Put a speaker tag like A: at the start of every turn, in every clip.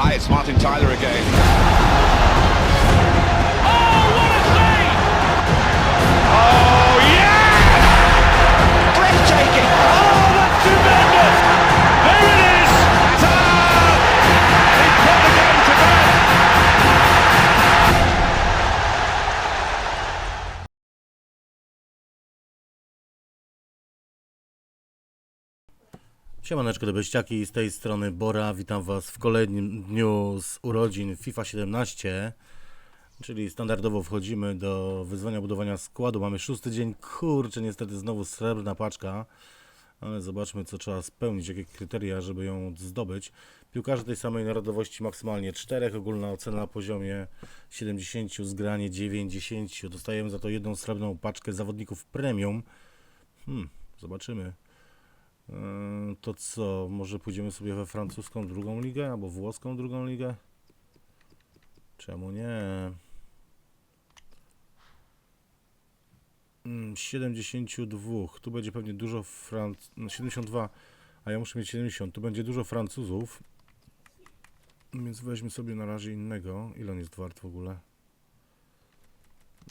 A: Hi, it's Martin Tyler again.
B: Siemaneczko dobeściaki, z tej strony Bora, witam was w kolejnym dniu z urodzin FIFA 17 Czyli standardowo wchodzimy do wyzwania budowania składu, mamy szósty dzień, kurczę niestety znowu srebrna paczka Ale zobaczmy co trzeba spełnić, jakie kryteria, żeby ją zdobyć. Piłkarze tej samej narodowości maksymalnie 4, ogólna ocena na poziomie 70, zgranie 90 Dostajemy za to jedną srebrną paczkę zawodników premium. Hmm, zobaczymy To co, może pójdziemy sobie we francuską drugą ligę albo włoską drugą ligę? Czemu nie? Mm, 72. Tu będzie pewnie dużo Franc... No 72, a ja muszę mieć 70. Tu będzie dużo Francuzów. Więc weźmy sobie na razie innego. Ile on jest wart w ogóle?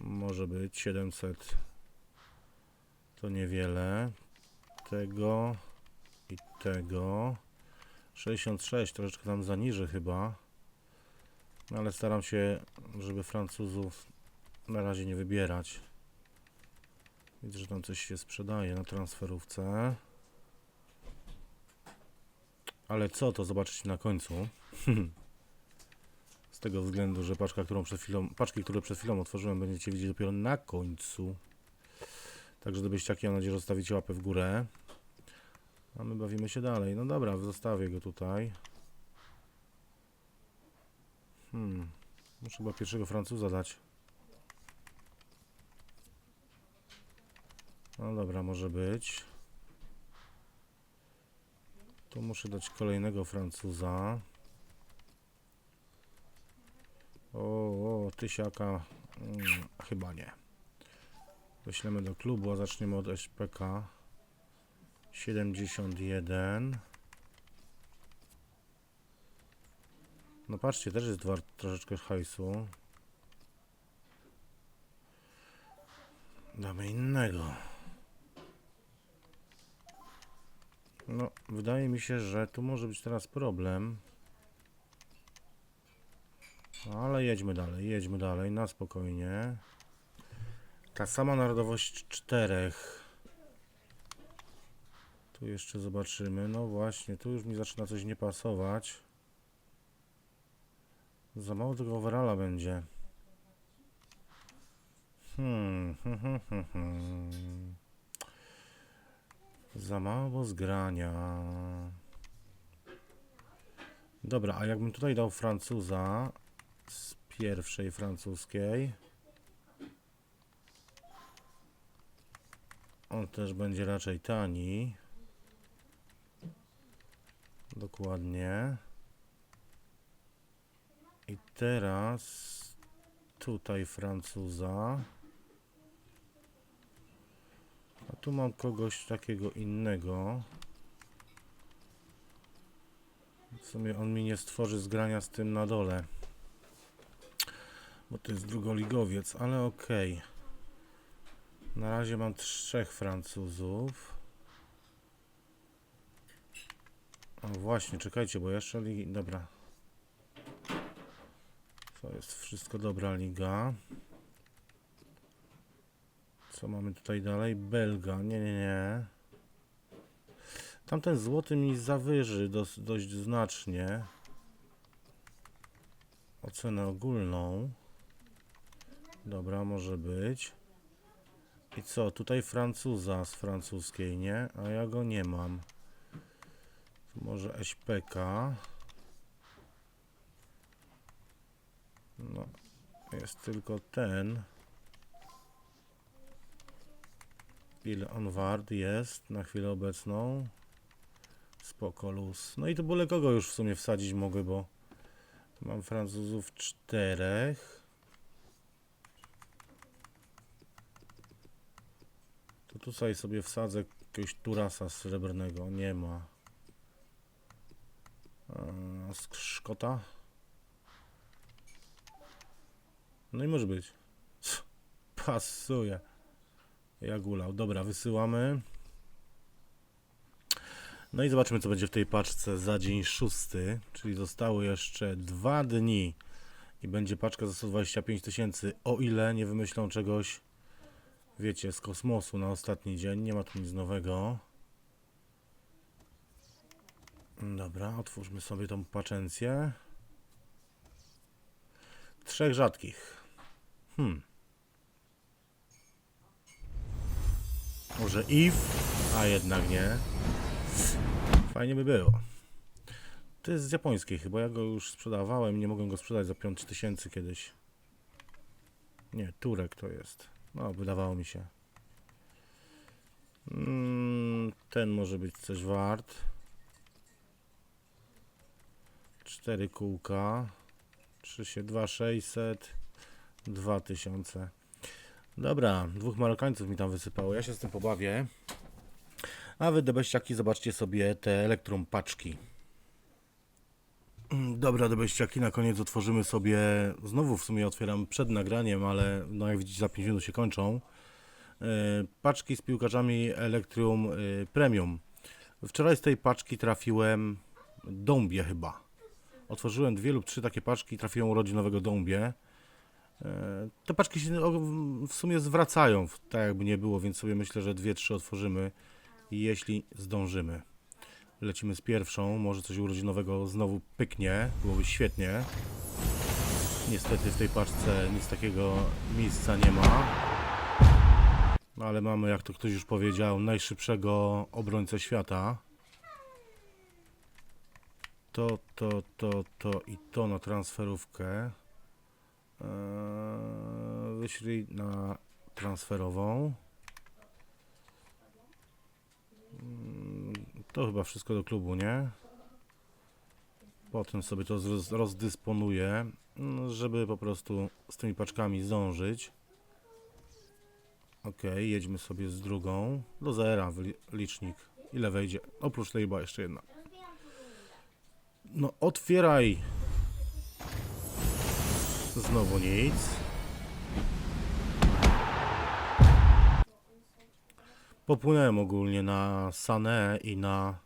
B: Może być 700. To niewiele. Tego i tego. 66, troszeczkę tam zaniży chyba. No ale staram się, żeby Francuzów na razie nie wybierać. Widzę, że tam coś się sprzedaje na transferówce. Ale co to zobaczyć na końcu? Z tego względu, że paczka, którą przed chwilą, paczki, które przed chwilą otworzyłem, będziecie widzieć dopiero na końcu. Także gdybyście takie, mam nadzieję, że zostawicie łapę w górę. A my bawimy się dalej. No dobra, zostawię go tutaj. Hmm. Muszę chyba pierwszego Francuza dać. No dobra, może być. Tu muszę dać kolejnego Francuza. O, o tysiaka. Mm, chyba nie. Weźmiemy do klubu, a zaczniemy od SPK. 71. No patrzcie, też jest wart troszeczkę hajsu. Damy innego. No, wydaje mi się, że tu może być teraz problem. No, ale jedźmy dalej, jedźmy dalej, na spokojnie. Ta sama narodowość czterech. Tu jeszcze zobaczymy. No właśnie, tu już mi zaczyna coś nie pasować. Za mało tego overalla będzie. Hmm, hmm, hmm, hmm, hmm. Za mało zgrania. Dobra, a jakbym tutaj dał Francuza z pierwszej francuskiej. On też będzie raczej tani. Dokładnie. I teraz tutaj Francuza. A tu mam kogoś takiego innego. W sumie on mi nie stworzy zgrania z tym na dole. Bo to jest drugoligowiec, ale okej. Na razie mam trzech Francuzów. O właśnie, czekajcie, bo jeszcze ligi... Dobra. To jest wszystko dobra liga. Co mamy tutaj dalej? Belga. Nie, nie, nie. Tamten złoty mi zawyży dos, dość znacznie. Ocenę ogólną. Dobra, może być. I co? Tutaj Francuza z francuskiej, nie? A ja go nie mam. Może SPK. No, jest tylko ten. Ile on wart jest na chwilę obecną? Spoko luz. No i to byle kogo już w sumie wsadzić mogę, bo mam Francuzów czterech. To tutaj sobie wsadzę jakiegoś Turasa srebrnego. Nie ma. No, szkota. No i może być. Pasuje. Jak ulał. Dobra, wysyłamy. No i zobaczymy, co będzie w tej paczce za dzień szósty, czyli zostały jeszcze dwa dni i będzie paczka za 125 tysięcy, o ile nie wymyślą czegoś, wiecie, z kosmosu na ostatni dzień, nie ma tu nic nowego. Dobra, otwórzmy sobie tą paczencję. Trzech rzadkich. Hmm. Może if, a jednak nie. Fajnie by było. To jest z japońskiej chyba, ja go już sprzedawałem, nie mogłem go sprzedać za 5000 kiedyś. Nie, Turek to jest. No, wydawało mi się. Mm, ten może być coś wart. Cztery kółka. 3 się 2600 2000 Dobra, dwóch Marokańców mi tam wysypało. Ja się z tym pobawię. A wy debeściaki zobaczcie sobie te elektrum paczki. Dobra, debeściaki, na koniec otworzymy sobie, znowu w sumie otwieram przed nagraniem, ale no jak widzicie za 5 minut się kończą. E, Paczki z piłkarzami Electrum e, Premium. Wczoraj z tej paczki trafiłem Dąbie chyba. Otworzyłem dwie lub trzy takie paczki i trafiłem urodzinowego Dąbie. E, Te paczki się w sumie zwracają, tak jakby nie było, więc sobie myślę, że dwie, trzy otworzymy, jeśli zdążymy. Lecimy z pierwszą, może coś urodzinowego znowu pyknie, byłoby świetnie. Niestety w tej paczce nic takiego miejsca nie ma. No ale mamy, jak to ktoś już powiedział, najszybszego obrońcę świata. To, to, to, to i to na transferówkę. Eee, wyślij na transferową. Mm, To chyba wszystko do klubu, nie? Potem sobie to roz- rozdysponuję, mm, żeby po prostu z tymi paczkami zdążyć. Ok, jedźmy sobie z drugą. Do zera licznik. Ile wejdzie? Oprócz tej jeszcze jedna. No otwieraj! Znowu nic. Popłynąłem ogólnie na Sanę i na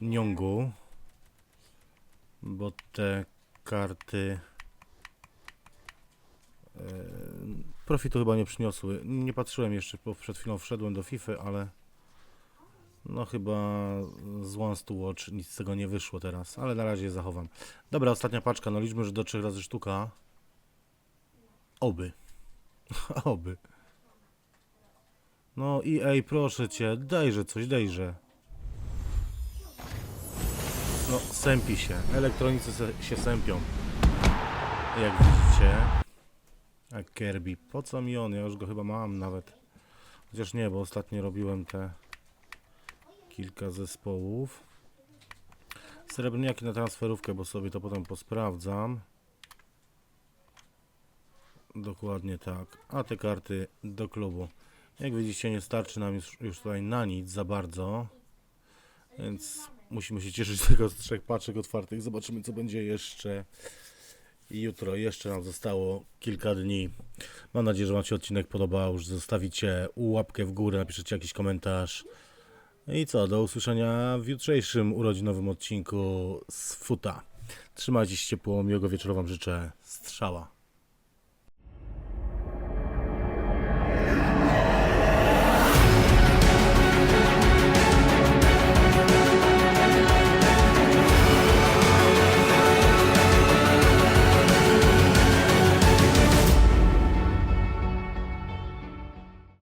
B: Nyongu, bo te karty e, profitu chyba nie przyniosły. Nie patrzyłem jeszcze, bo przed chwilą wszedłem do FIFA, ale no chyba z Once to Watch nic z tego nie wyszło teraz, ale na razie je zachowam. Dobra, ostatnia paczka, no liczmy, że do 3 razy sztuka. Oby. Oby. No i ej, proszę cię, dajże coś, dajże. No, sępi się. Elektronicy se, się sępią. Jak widzicie. A Kirby, po co mi on? Ja już go chyba mam nawet. Chociaż nie, bo ostatnio robiłem te kilka zespołów. Srebrniaki na transferówkę, bo sobie to potem posprawdzam. Dokładnie tak. A te karty do klubu. Jak widzicie, nie starczy nam już, już tutaj na nic za bardzo. Więc musimy się cieszyć tylko z trzech paczek otwartych. Zobaczymy, co będzie jeszcze jutro. Jeszcze nam zostało kilka dni. Mam nadzieję, że Wam się odcinek podobał, że zostawicie łapkę w górę, napiszecie jakiś komentarz. I co, do usłyszenia w jutrzejszym urodzinowym odcinku z Futa. Trzymajcie się ciepło, miłego wieczoru Wam życzę. Strzała.